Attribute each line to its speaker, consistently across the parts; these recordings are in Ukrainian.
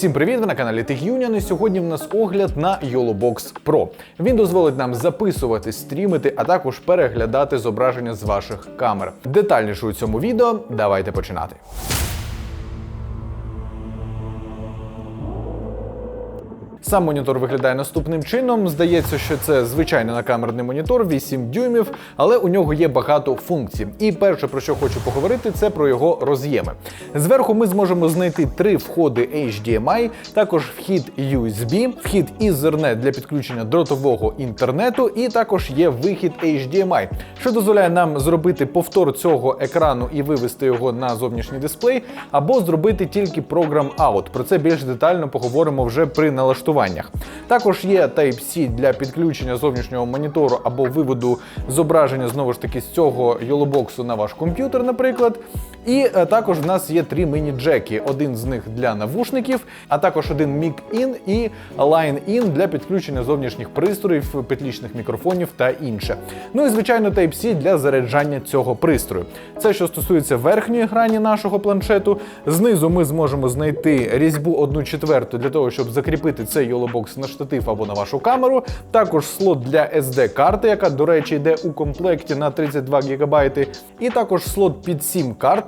Speaker 1: Всім привіт! Ви на каналі TechUnion і сьогодні в нас огляд на YoloBox Pro. Він дозволить нам записувати, стрімити, а також переглядати зображення з ваших камер. Детальніше у цьому відео давайте починати. Сам монітор виглядає наступним чином. Здається, що це звичайний накамерний монітор 8 дюймів, але у нього є багато функцій. І перше, про що хочу поговорити, це про його роз'єми. Зверху ми зможемо знайти три входи HDMI, також вхід USB, вхід Ethernet для підключення дротового інтернету, і також є вихід HDMI, що дозволяє нам зробити повтор цього екрану і вивести його на зовнішній дисплей, або зробити тільки програм Out. Про це більш детально поговоримо вже при налаштуванні налаштуваннях. Також є Type-C для підключення зовнішнього монітору або виводу зображення знову ж таки з цього YoloBox на ваш комп'ютер, наприклад. І е, також в нас є три міні-джеки: один з них для навушників, а також один Mic-In і Line-In для підключення зовнішніх пристроїв, петлічних мікрофонів та інше. Ну і звичайно, Type-C для заряджання цього пристрою. Це що стосується верхньої грані нашого планшету. Знизу ми зможемо знайти різьбу 1 четверту для того, щоб закріпити цей YoloBox на штатив або на вашу камеру. Також слот для SD-карти, яка, до речі, йде у комплекті на 32 ГБ. І також слот під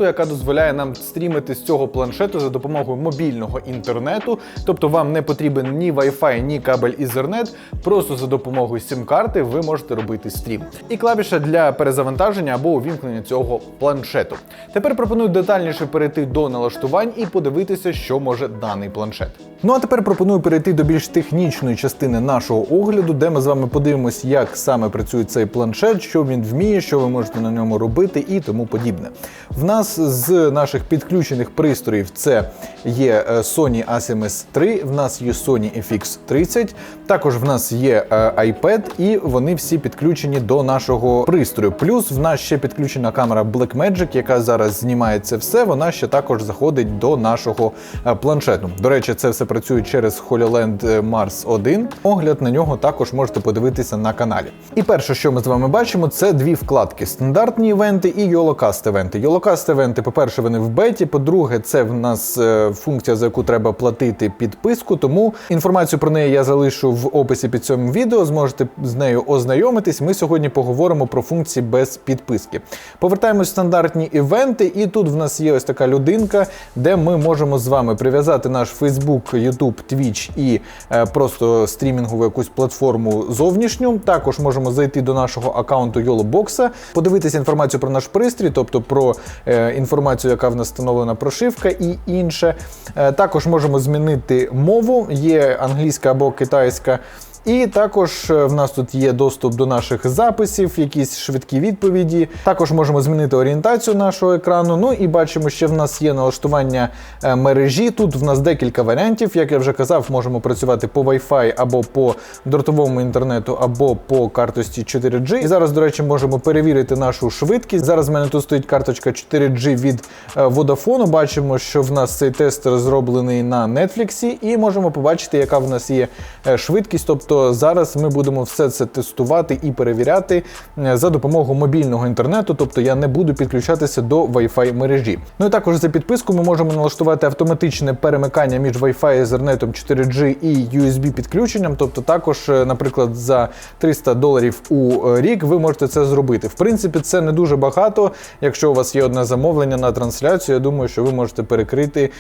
Speaker 1: SIM-карту, яка дозволяє нам стрімити з цього планшету за допомогою мобільного інтернету. Тобто вам не потрібен ні Wi-Fi, ні кабель Ethernet. Просто за допомогою SIM-карти ви можете робити стрім. І клавіша для перезавантаження або увімкнення цього планшету. Тепер пропоную детальніше перейти до налаштувань і подивитися, що може даний планшет. Ну а тепер пропоную перейти до більш технічної частини нашого огляду, де ми з вами подивимось, як саме працює цей планшет, що він вміє, що ви можете на ньому робити і тому подібне. В нас з наших підключених пристроїв це є е, Sony A7S III, в нас є Sony FX30, також в нас є е, iPad, і вони всі підключені до нашого пристрою. Плюс в нас ще підключена камера Blackmagic, яка зараз знімає це все. Вона ще також заходить до нашого е, планшету. До речі, це все працює через HoloLens Mars 1. Огляд на нього також можете подивитися на каналі. І перше, що ми з вами бачимо, це дві вкладки: стандартні івенти і YoloCast івенти. YoloCast івенти, по-перше, вони в беті. По-друге, це в нас е, функція, за яку треба платити підписку. Тому інформацію про неї я залишу в описі під цим відео. Зможете з нею ознайомитись. Ми сьогодні поговоримо про функції без підписки. Повертаємось в стандартні івенти, і тут в нас є ось така людинка, де ми можемо з вами прив'язати наш Facebook, YouTube, Twitch і е, просто стрімінгову якусь платформу зовнішню. Також можемо зайти до нашого аккаунту YoloBox, подивитися інформацію про наш пристрій, тобто про е, інформацію, яка в нас встановлена прошивка і інше. Е, також можемо змінити мову, є англійська або китайська. І також е, в нас тут є доступ до наших записів, якісь швидкі відповіді. Також можемо змінити орієнтацію нашого екрану. Ну і бачимо, що в нас є налаштування е, мережі. Тут в нас декілька варіантів. Як я вже казав, можемо працювати по Wi-Fi або по дротовому інтернету, або по картості 4G. І зараз, до речі, можемо перевірити нашу швидкість. Зараз в мене тут стоїть карточка 4G від е, Vodafone. Бачимо, що в нас цей тест зроблений на Netflix, і можемо побачити, яка в нас є швидкість. тобто Тобто зараз ми будемо все це тестувати і перевіряти е, за допомогою мобільного інтернету, тобто я не буду підключатися до Wi-Fi мережі. Ну і також за підписку ми можемо налаштувати автоматичне перемикання між Wi-Fi, Ethernet 4G і USB підключенням. Тобто, також, е, наприклад, за 300 доларів у е, рік ви можете це зробити. В принципі, це не дуже багато. Якщо у вас є одне замовлення на трансляцію, я думаю, що ви можете перекрити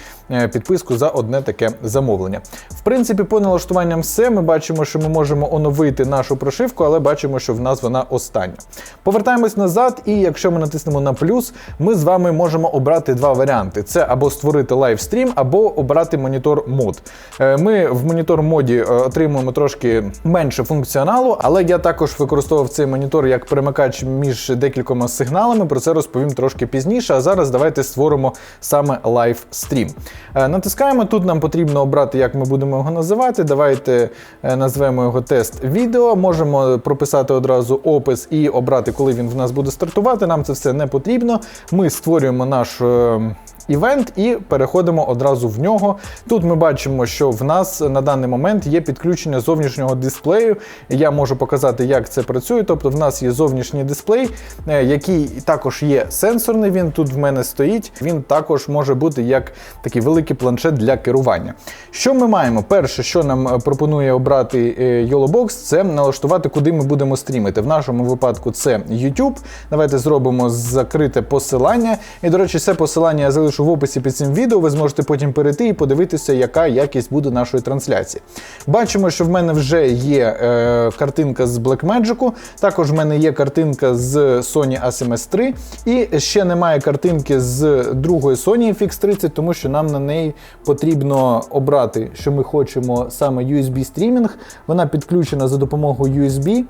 Speaker 1: підписку за одне таке замовлення. В принципі, по налаштуванням все ми бачимо, що ми можемо оновити нашу прошивку, але бачимо, що в нас вона остання. Повертаємось назад, і якщо ми натиснемо на плюс, ми з вами можемо обрати два варіанти: це або створити лайвстрім, або обрати монітор мод. Е, ми в монітор моді е, отримуємо трошки менше функціоналу, але я також використовував цей монітор як перемикач між декількома сигналами. Про це розповім трошки пізніше. А зараз давайте створимо саме лайвстрім. Е, натискаємо. Тут нам потрібно обрати, як ми будемо його називати. Давайте назвемо Запускаємо його тест відео, можемо прописати одразу опис і обрати, коли він в нас буде стартувати. Нам це все не потрібно. Ми створюємо наш е, івент і переходимо одразу в нього. Тут ми бачимо, що в нас на даний момент є підключення зовнішнього дисплею. Я можу показати, як це працює. Тобто, в нас є зовнішній дисплей, е, який також є сенсорний. Він тут в мене стоїть. Він також може бути як такий великий планшет для керування. Що ми маємо? Перше, що нам е, пропонує обрати е, YoloBox, це налаштувати, куди ми будемо стрімити. В нашому випадку це YouTube. Давайте зробимо закрите посилання. І, до речі, це посилання я залишу в описі під цим відео. Ви зможете потім перейти і подивитися, яка якість буде нашої трансляції. Бачимо, що в мене вже є е, картинка з Blackmagic, також в мене є картинка з Sony A7S III, і ще немає картинки з другої Sony FX30, тому що нам на неї потрібно обрати, що ми хочемо саме USB стрімінг. Вона підключена за допомогою USB.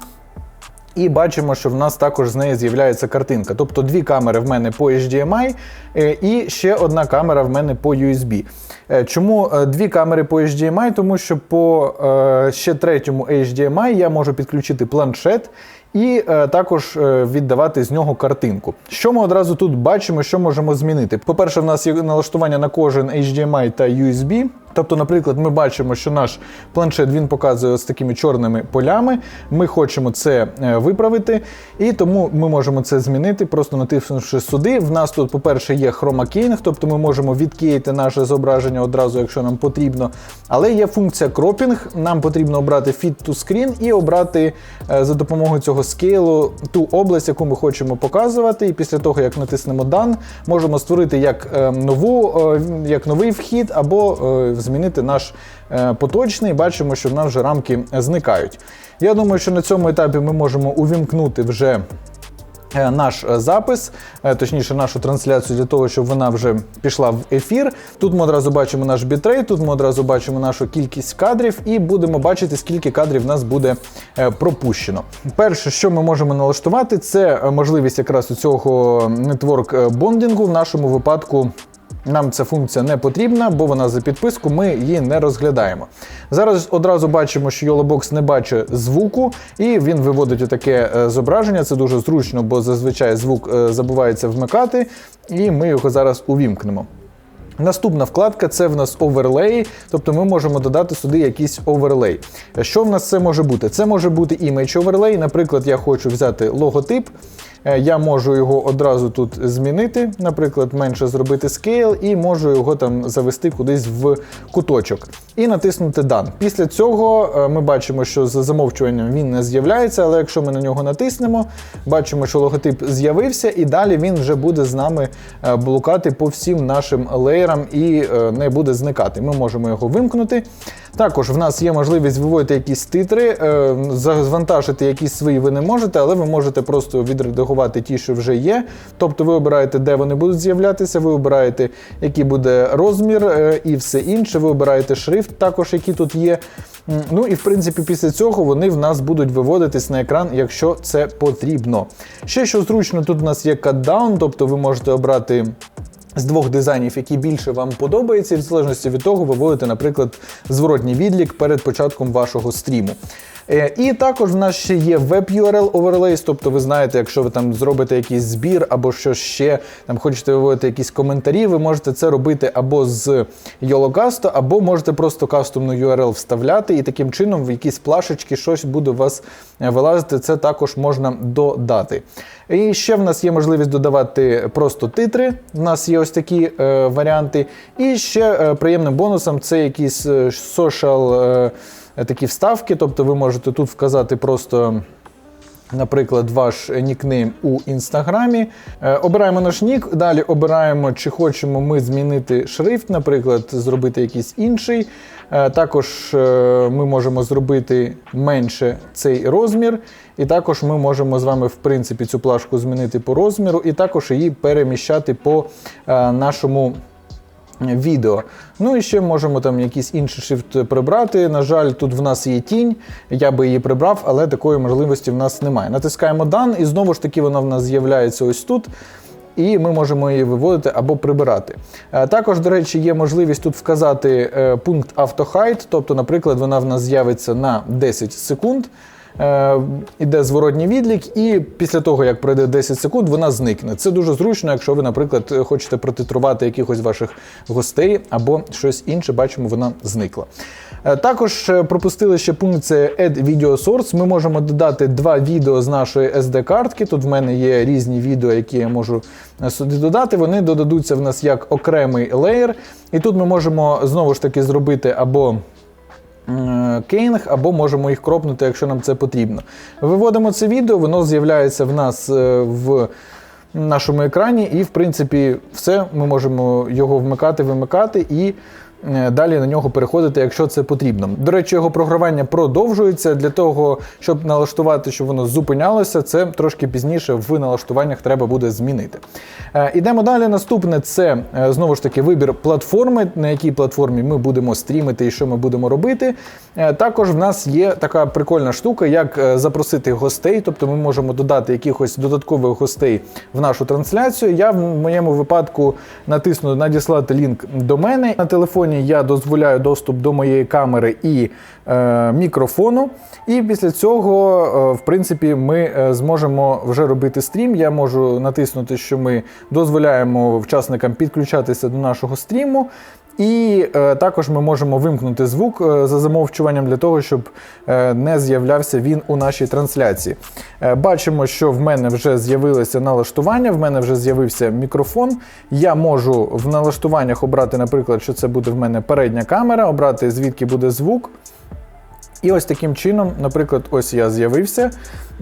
Speaker 1: І бачимо, що в нас також з неї з'являється картинка. Тобто дві камери в мене по HDMI е, і ще одна камера в мене по USB. Е, Чому е, дві камери по HDMI? Тому що по ще третьому HDMI я можу підключити планшет і також віддавати з нього картинку. Що ми одразу тут бачимо, що можемо змінити? По-перше, в нас є налаштування на кожен HDMI та USB. Тобто, наприклад, ми бачимо, що наш планшет він показує з такими чорними полями. Ми хочемо це е, виправити, і тому ми можемо це змінити, просто натиснувши сюди. В нас тут, по-перше, є Keying, тобто ми можемо відкіяти наше зображення одразу, якщо нам потрібно. Але є функція кропінг. Нам потрібно обрати Fit to Screen і обрати е, за допомогою цього скейлу ту область, яку ми хочемо показувати. І після того, як натиснемо Done, можемо створити як е, нову, як новий вхід або змінити наш е, поточний. Бачимо, що в нас вже рамки зникають. Я думаю, що на цьому етапі ми можемо увімкнути вже. е, Наш е, запис, точніше, нашу трансляцію для того, щоб вона вже пішла в ефір. Тут ми одразу бачимо наш бітрейт, тут ми одразу бачимо нашу кількість кадрів і будемо бачити, скільки кадрів в нас буде пропущено. Перше, що ми можемо налаштувати, це можливість якраз у цього нетворк бондингу. В нашому випадку нам ця функція не потрібна, бо вона за підписку, ми її не розглядаємо. Зараз одразу бачимо, що YoloBox не бачить звуку, і він виводить таке зображення. Це дуже зручно, бо зазвичай звук е, забувається вмикати, і ми його зараз увімкнемо. Наступна вкладка це в нас оверлеї, тобто ми можемо додати сюди якийсь оверлей. Що в нас це може бути? Це може бути імідж оверлей. Наприклад, я хочу взяти логотип. Е, Я можу його одразу тут змінити, наприклад, менше зробити scale, і можу його там завести кудись в куточок і натиснути Done. Після цього е, ми бачимо, що за замовчуванням він не з'являється, але якщо ми на нього натиснемо, бачимо, що логотип з'явився, і далі він вже буде з нами е, блукати по всім нашим леєрам і не буде зникати. Ми можемо його вимкнути. Також в нас є можливість виводити якісь титри, завантажити якісь свої ви не можете, але ви можете просто відредагувати ті, що вже є. Тобто ви обираєте, де вони будуть з'являтися, ви обираєте, який буде розмір е, і все інше. Ви обираєте шрифт, також який тут є. Ну і в принципі, після цього вони в нас будуть виводитись на екран, якщо це потрібно. Ще що зручно, тут у нас є катдаун, тобто ви можете обрати. З двох дизайнів, які більше вам подобається, і в залежності від того, ви вводите, наприклад, зворотній відлік перед початком вашого стріму. Е, І також в нас ще є Web URL Overlays, тобто ви знаєте, якщо ви там зробите якийсь збір або що ще там хочете виводити якісь коментарі, ви можете це робити або з YoloCast, або можете просто кастомну URL вставляти, і таким чином в якісь плашечки щось буде у вас е, вилазити. Це також можна додати. І ще в нас є можливість додавати просто титри. У нас є ось такі е, варіанти. І ще е, приємним бонусом це якісь е, social е, такі вставки. Тобто ви можете тут вказати просто. Наприклад, ваш нікнейм у інстаграмі. Е, обираємо наш нік, далі обираємо, чи хочемо ми змінити шрифт, наприклад, зробити якийсь інший. Е, також е, ми можемо зробити менше цей розмір, і також ми можемо з вами, в принципі, цю плашку змінити по розміру, і також її переміщати по нашому відео. Ну і ще можемо там якийсь інший шрифт прибрати. На жаль, тут в нас є тінь, я би її прибрав, але такої можливості в нас немає. Натискаємо Done, і знову ж таки вона в нас з'являється ось тут. І ми можемо її виводити або прибирати. Е, Також, до речі, є можливість тут вказати е, пункт автохайт, тобто, наприклад, вона в нас з'явиться на 10 секунд. Е, іде зворотній відлік, і після того, як пройде 10 секунд, вона зникне. Це дуже зручно, якщо ви, наприклад, хочете протитрувати якихось ваших гостей або щось інше, бачимо, вона зникла. Е, Також е, пропустили ще пункт це Add Video Source. Ми можемо додати два відео з нашої SD-картки. Тут в мене є різні відео, які я можу сюди додати. Вони додадуться в нас як окремий леєр. І тут ми можемо знову ж таки зробити або кейнг, або можемо їх кропнути, якщо нам це потрібно. Виводимо це відео, воно з'являється в нас е, в нашому екрані, і в принципі все. Ми можемо його вмикати, вимикати і. Е, Далі на нього переходити, якщо це потрібно. До речі, його програвання продовжується для того, щоб налаштувати, щоб воно зупинялося. Це трошки пізніше в налаштуваннях треба буде змінити. Е, Ідемо далі. Наступне це е, знову ж таки вибір платформи, на якій платформі ми будемо стрімити і що ми будемо робити. Також в нас є така прикольна штука, як запросити гостей, тобто ми можемо додати якихось додаткових гостей в нашу трансляцію. Я в моєму випадку натисну надіслати лінк до мене. На телефоні я дозволяю доступ до моєї камери і е, мікрофону. І після цього, е, в принципі, ми е, зможемо вже робити стрім. Я можу натиснути, що ми дозволяємо учасникам підключатися до нашого стріму. І е, також ми можемо вимкнути звук е, за замовчуванням для того, щоб е, не з'являвся він у нашій трансляції. Е, бачимо, що в мене вже з'явилося налаштування, в мене вже з'явився мікрофон. Я можу в налаштуваннях обрати, наприклад, що це буде в мене передня камера, обрати звідки буде звук. І ось таким чином, наприклад, ось я з'явився.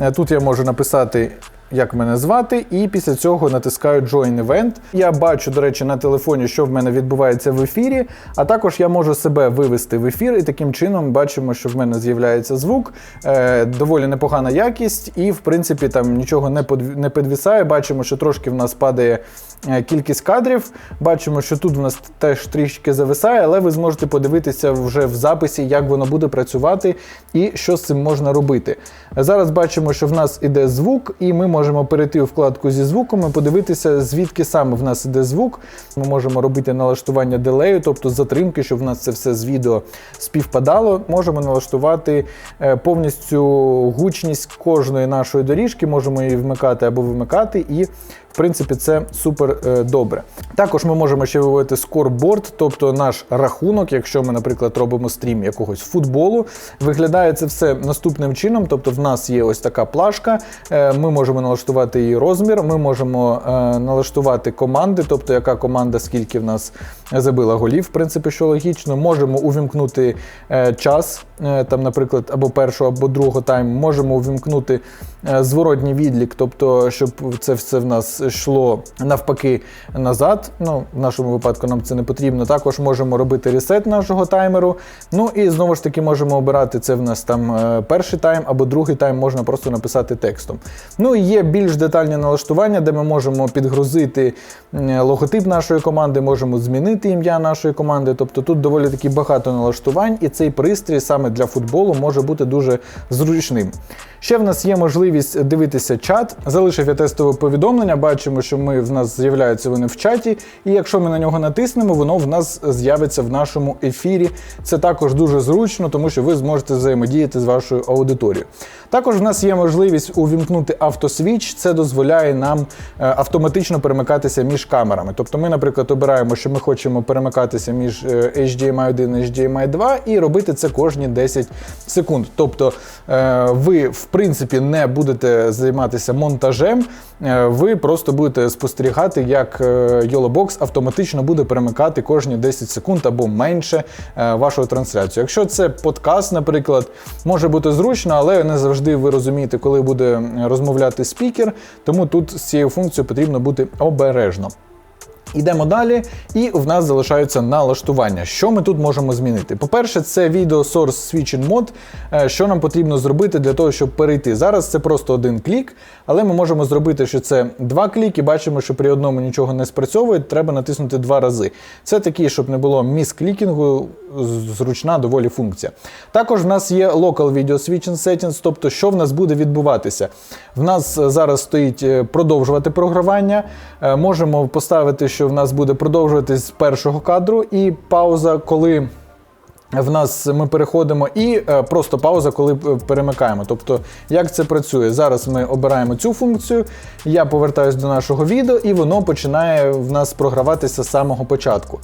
Speaker 1: Е, Тут я можу написати, як мене звати, і після цього натискаю Join Event. Я бачу, до речі, на телефоні, що в мене відбувається в ефірі, а також я можу себе вивести в ефір, і таким чином бачимо, що в мене з'являється звук, е, доволі непогана якість, і в принципі там нічого не подв- не підвисає. Бачимо, що трошки в нас падає е, кількість кадрів. Бачимо, що тут в нас теж трішки зависає, але ви зможете подивитися вже в записі, як воно буде працювати і що з цим можна робити. Зараз бачимо, що в нас іде звук, і ми можемо перейти у вкладку зі звуком і подивитися, звідки саме в нас іде звук. Ми можемо робити налаштування дилею, тобто затримки, щоб в нас це все з відео співпадало. Можемо налаштувати е, повністю гучність кожної нашої доріжки, можемо її вмикати або вимикати, і принципі це супер е, добре. Також ми можемо ще виводити скорборд, тобто наш рахунок, якщо ми, наприклад, робимо стрім якогось футболу. Виглядає це все наступним чином. Тобто, в нас є ось така плашка, е, ми можемо налаштувати її розмір, ми можемо е, налаштувати команди, тобто яка команда, скільки в нас забила голів, в принципі, що логічно. Можемо увімкнути час, там, наприклад, або першого, або другого тайму. Можемо увімкнути зворотній відлік, тобто, щоб це все в нас йшло навпаки назад. Ну, в нашому випадку нам це не потрібно. Також можемо робити ресет нашого таймеру. Ну і знову ж таки можемо обирати це в нас там е, перший тайм або другий тайм, можна просто написати текстом. Ну і є більш детальні налаштування, де ми можемо підгрузити логотип нашої команди, можемо змінити ім'я нашої команди. Тобто тут доволі таки багато налаштувань, і цей пристрій саме для футболу може бути дуже зручним. Ще в нас є можливість дивитися чат. Залишив я тестове повідомлення. Бачимо, що ми в нас з'являються вони в чаті. І якщо ми на нього натиснемо, воно в нас з'явиться в нашому ефірі. Це також дуже зручно, тому що ви зможете взаємодіяти з вашою аудиторією. Також в нас є можливість увімкнути автосвіч. Це дозволяє нам е, автоматично перемикатися між камерами. Тобто, ми, наприклад, обираємо, що ми хочемо перемикатися між е, HDMI 1 і HDMI 2 і робити це кожні 10 секунд. Тобто е, ви, в принципі, не будете займатися монтажем, ви просто будете спостерігати, як YOLOBOX автоматично буде перемикати кожні 10 секунд або менше вашу трансляцію. Якщо це подкаст, наприклад, може бути зручно, але не завжди ви розумієте, коли буде розмовляти спікер, тому тут з цією функцією потрібно бути обережно. Йдемо далі, і в нас залишаються налаштування. Що ми тут можемо змінити? По-перше, це відео Source Switching Mode. Е, Що нам потрібно зробити для того, щоб перейти? Зараз це просто один клік, але ми можемо зробити, що це два кліки. Бачимо, що при одному нічого не спрацьовує, треба натиснути два рази. Це такий, щоб не було міс-клікінгу, зручна доволі функція. Також в нас є Local Video Switching Settings, тобто що в нас буде відбуватися. В нас е, зараз стоїть е, продовжувати програвання. Можемо поставити, що в нас буде продовжуватись з першого кадру, і пауза, коли в нас ми переходимо і е, просто пауза, коли е, перемикаємо. Тобто, як це працює? Зараз ми обираємо цю функцію, я повертаюсь до нашого відео, і воно починає в нас програватися з самого початку.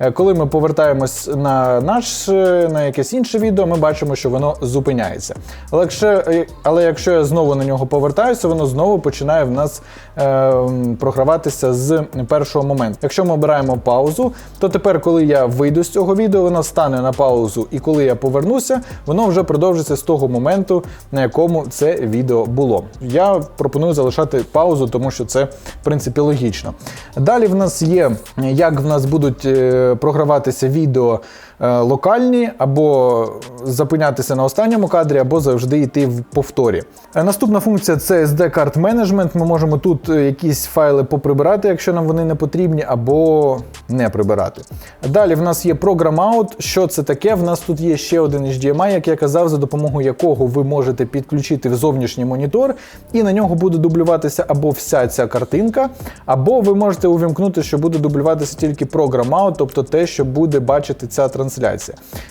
Speaker 1: Е, Коли ми повертаємось на наш на якесь інше відео, ми бачимо, що воно зупиняється. Але якщо, але якщо я знову на нього повертаюся, воно знову починає в нас е, програватися з першого моменту. Якщо ми обираємо паузу, то тепер, коли я вийду з цього відео, воно стане на паузу, і коли я повернуся, воно вже продовжиться з того моменту, на якому це відео було. Я пропоную залишати паузу, тому що це в принципі логічно. Далі в нас є, як в нас будуть е, програватися відео локальні, або зупинятися на останньому кадрі, або завжди йти в повторі. Е, Наступна функція це SD карт менеджмент. Ми можемо тут е, якісь файли поприбирати, якщо нам вони не потрібні, або не прибирати. Далі в нас є Program Out. Що це таке? В нас тут є ще один HDMI, як я казав, за допомогою якого ви можете підключити в зовнішній монітор, і на нього буде дублюватися або вся ця картинка, або ви можете увімкнути, що буде дублюватися тільки Program Out, тобто те, що буде бачити ця трансляція.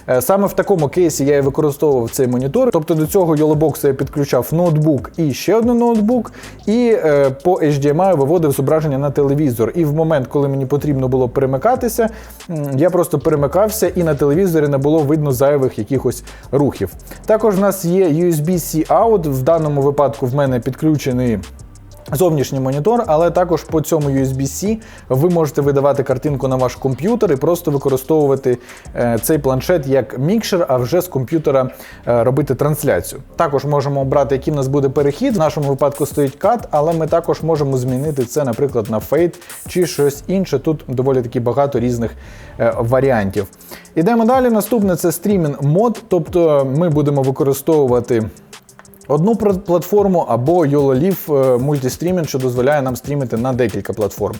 Speaker 1: Е, Саме в такому кейсі я і використовував цей монітор. Тобто до цього YOLOBOX я підключав ноутбук і ще один ноутбук, і е, по HDMI виводив зображення на телевізор. І в момент, коли мені потрібно було перемикатися, я просто перемикався, і на телевізорі не було видно зайвих якихось рухів. Також в нас є USB-C out. В даному випадку в мене підключений. Зовнішній монітор, але також по цьому USB-C ви можете видавати картинку на ваш комп'ютер і просто використовувати е, цей планшет як мікшер, а вже з комп'ютера е, робити трансляцію. Також можемо обрати, який в нас буде перехід. В нашому випадку стоїть кат, але ми також можемо змінити це, наприклад, на фейт чи щось інше. Тут доволі таки багато різних е, варіантів. Ідемо далі. Наступне це стрімінг мод, тобто ми будемо використовувати. Одну платформу або YOLOLIV мультистрімінг, що дозволяє нам стрімити на декілька платформ.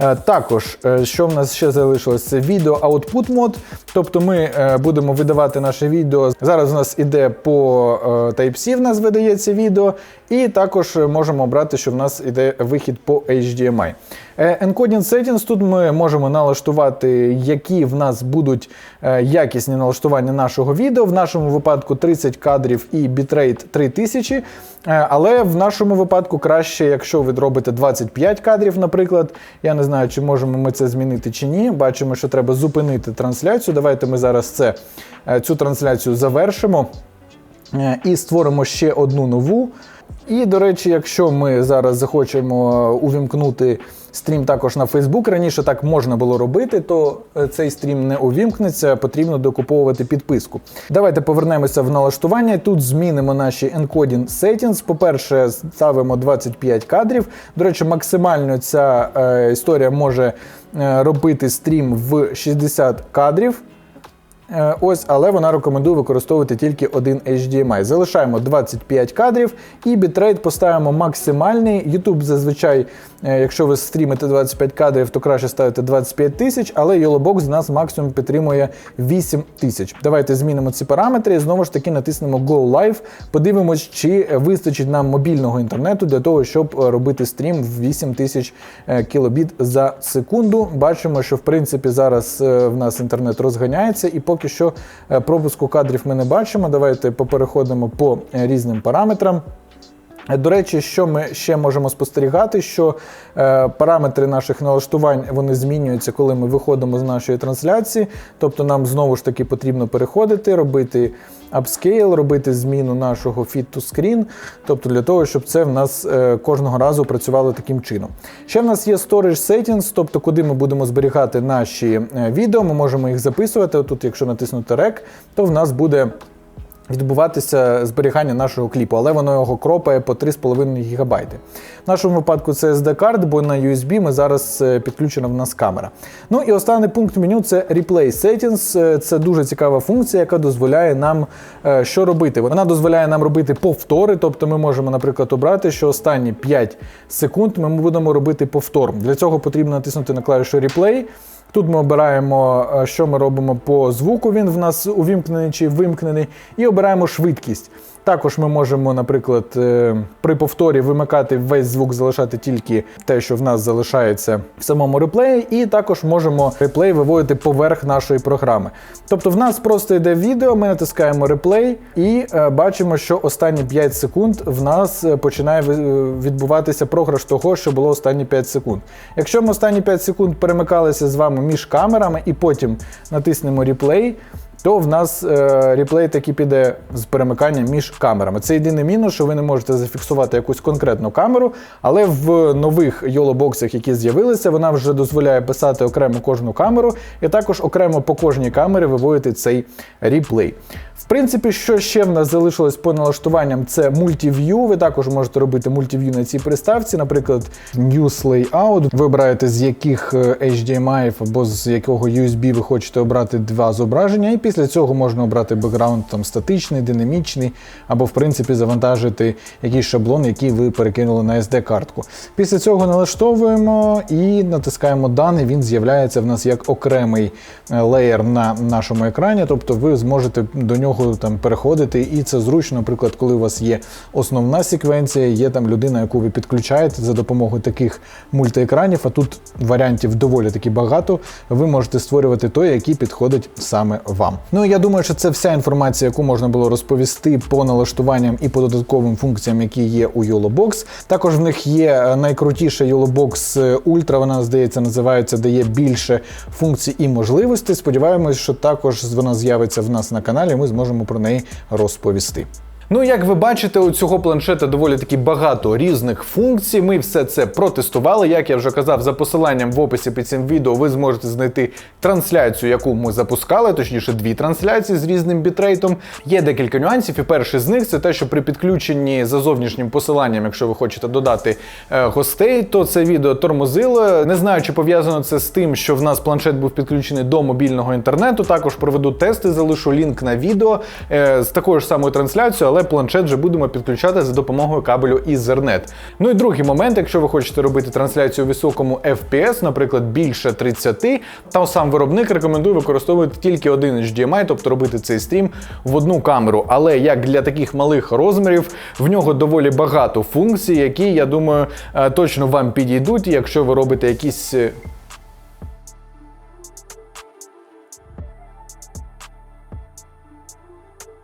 Speaker 1: Е, Також, е, що в нас ще залишилось, це відео Output мод. Тобто ми е, будемо видавати наше відео. Зараз у нас іде по е, Type-C, в нас видається відео, і також можемо обрати, що в нас іде вихід по HDMI. Е, Encoding Settings тут ми можемо налаштувати, які в нас будуть е, якісні налаштування нашого відео. В нашому випадку 30 кадрів і бітрейт 3000. Е, Але в нашому випадку краще, якщо ви робите 25 кадрів, наприклад. Я не знаю, чи можемо ми це змінити чи ні. Бачимо, що треба зупинити трансляцію. Давайте ми зараз це, цю трансляцію завершимо і створимо ще одну нову. І, до речі, якщо ми зараз захочемо увімкнути стрім також на Facebook, раніше так можна було робити, то е, цей стрім не увімкнеться, потрібно докуповувати підписку. Давайте повернемося в налаштування. Тут змінимо наші encoding settings. По-перше, ставимо 25 кадрів. До речі, максимально ця е, історія може е, робити стрім в 60 кадрів. Е, Ось, але вона рекомендує використовувати тільки один HDMI. Залишаємо 25 кадрів і бітрейт поставимо максимальний. YouTube зазвичай, якщо ви стрімите 25 кадрів, то краще ставити 25 тисяч, але YOLOBOX з нас максимум підтримує 8 тисяч. Давайте змінимо ці параметри і знову ж таки натиснемо Go Live. Подивимось, чи вистачить нам мобільного інтернету для того, щоб е, робити стрім в 8 тисяч е, кілобіт за секунду. Бачимо, що в принципі зараз е, в нас інтернет розганяється, і поки що е, пропуску кадрів ми не бачимо. Давайте попереходимо по е, різним параметрам. До речі, що ми ще можемо спостерігати, що е, параметри наших налаштувань вони змінюються, коли ми виходимо з нашої трансляції. Тобто нам знову ж таки потрібно переходити, робити апскейл, робити зміну нашого fit to screen, тобто для того, щоб це в нас е, кожного разу працювало таким чином. Ще в нас є storage settings, тобто куди ми будемо зберігати наші е, відео, ми можемо їх записувати. Тут, якщо натиснути REC, то в нас буде відбуватися зберігання нашого кліпу, але воно його кропає по 3,5 ГБ. В нашому випадку це SD-карт, бо на USB ми зараз е, підключена в нас камера. Ну і останній пункт меню це Replay Settings. Е, Це дуже цікава функція, яка дозволяє нам е, що робити. Вона дозволяє нам робити повтори, тобто ми можемо, наприклад, обрати, що останні 5 секунд ми будемо робити повтор. Для цього потрібно натиснути на клавішу Replay. Тут ми обираємо, е, що ми робимо по звуку. Він в нас увімкнений чи вимкнений, і обираємо швидкість. Також ми можемо, наприклад, е, при повторі вимикати весь звук, залишати тільки те, що в нас залишається в самому реплеї, і також можемо реплей виводити поверх нашої програми. Тобто, в нас просто йде відео, ми натискаємо реплей і е, бачимо, що останні 5 секунд в нас е, починає відбуватися програш того, що було останні 5 секунд. Якщо ми останні 5 секунд перемикалися з вами між камерами і потім натиснемо реплей, то в нас е, реплей таки піде з перемиканням між камерами. Це єдиний мінус, що ви не можете зафіксувати якусь конкретну камеру, але в нових YOLO-боксах, які з'явилися, вона вже дозволяє писати окремо кожну камеру, і також окремо по кожній камері виводити цей реплей. В принципі, що ще в нас залишилось по налаштуванням, це мультив'ю. Ви також можете робити мультив'ю на цій приставці, наприклад, News Layout. Ви обираєте, з яких е, HDMI або з якого USB ви хочете обрати два зображення, і після цього можна обрати бекграунд там статичний, динамічний, або в принципі завантажити якийсь шаблон, який ви перекинули на SD-картку. Після цього налаштовуємо і натискаємо даний. Він з'являється в нас як окремий е, леєр на нашому екрані, тобто ви зможете до нього там переходити, і це зручно, наприклад, коли у вас є основна секвенція, є там людина, яку ви підключаєте за допомогою таких мультиекранів, а тут варіантів доволі таки багато. Ви можете створювати той, який підходить саме вам. Ну я думаю, що це вся інформація, яку можна було розповісти по налаштуванням і по додатковим функціям, які є у YOLOBox. Також в них є е, найкрутіша YOLOBox Ultra, вона здається називається, дає більше функцій і можливостей. Сподіваємось, що також вона з'явиться в нас на каналі. Ми зможемо про неї розповісти. Ну, як ви бачите, у цього планшета доволі таки багато різних функцій. Ми все це протестували. Як я вже казав, за посиланням в описі під цим відео ви зможете знайти трансляцію, яку ми запускали, точніше, дві трансляції з різним бітрейтом. Є декілька нюансів, і перший з них це те, що при підключенні за зовнішнім посиланням, якщо ви хочете додати е, гостей, то це відео тормозило. Не знаю, чи пов'язано це з тим, що в нас планшет був підключений до мобільного інтернету. Також проведу тести, залишу лінк на відео е, з такою ж самою трансляцією, але планшет вже будемо підключати за допомогою кабелю Ethernet. Ну і другий момент, якщо ви хочете робити трансляцію у високому FPS, наприклад, більше 30, то сам виробник рекомендує використовувати тільки один HDMI, тобто робити цей стрім в одну камеру. Але як для таких малих розмірів, в нього доволі багато функцій, які, я думаю, е, точно вам підійдуть, якщо ви робите якісь.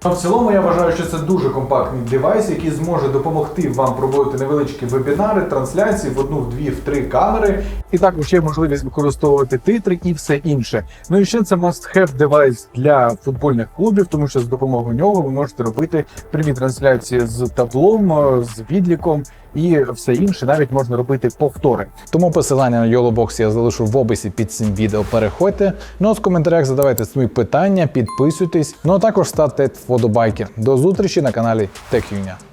Speaker 1: В цілому я вважаю, що це дуже компактний девайс, який зможе допомогти вам проводити невеличкі вебінари, трансляції в одну, в дві, в три камери. І також є можливість використовувати титри і все інше. Ну і ще це must-have девайс для футбольних клубів, тому що з допомогою нього ви можете робити прямі трансляції з таблом, з відліком і все інше. Навіть можна робити повтори. Тому посилання на YOLOBox я залишу в описі під цим відео. Переходьте. Ну а в коментарях задавайте свої питання, підписуйтесь. Ну а також ставте вподобайки. До зустрічі на каналі TechUnia.